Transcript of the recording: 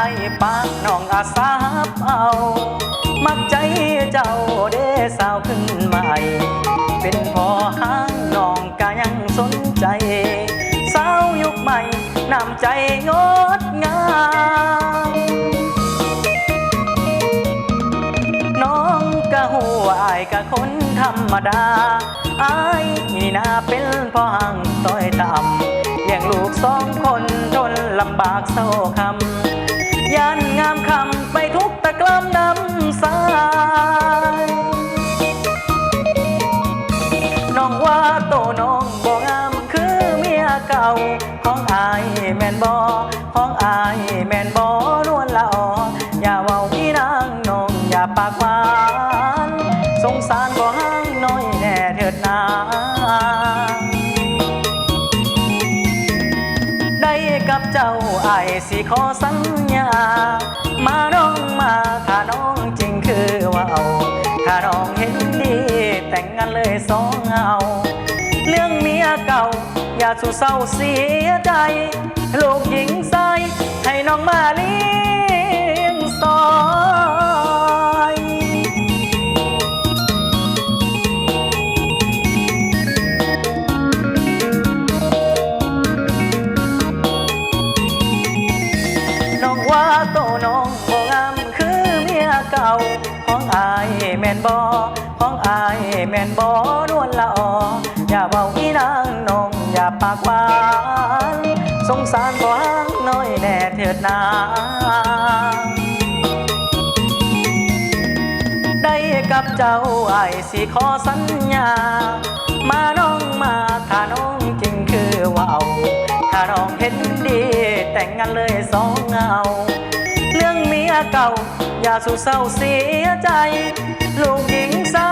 ายปากน้องอาสาบเอา มักใจเจ้าเด้สาวขึ้นใหม่ เป็นพอห้างน้องก็ยังสนใจ สาวยุคใหม่นำใจงดงามน้องกะหัวอายกะคนธรรมดาอายนี่นาเป็นพ่อหังต้อยต่ำเลี้ยงลูกสองคนทนลำบากเศร้าคำ ยันงามคำไปทุกตะกล้ำน้ำสายน้องว่าโตน้องบ่งามคือเมียเก่า ของอายแม่นบ่ของอายแม่นบ่นวลละอออย่าเว้าพี่นางน้องอย่าปากหวานสงสารบ่ห้างน้อยแน่เถิดนา กับเจ้าไอสิขอสัญญา มาน้องมาถ้าน้องจริงคือว่าเอา ถ้าน้องเห็นดีแต่งงานเลยสองเอาเรื่องเมียเก่า อย่าสู่เศร้าเสียใจ ลูกหญิงใสให้น้องมาเลี้ ว่าโตน้องบ่งามคือเมียเก่าของอายแม่นบ่ของอายแม่นบ่นวลละอออย่าเว้าอีนางน้องอย่าปากหวานสงสารบ่หางน้อยแน่เถิดนาได้กับเจ้าไอายสิขอสัญญา มาน้องมา ถ้าน้องเห็นดี แต่งงานเลยสองเงา เรื่องเมียเก่า อย่าสู่เศร้าเสียใจ ลูกหญิงสา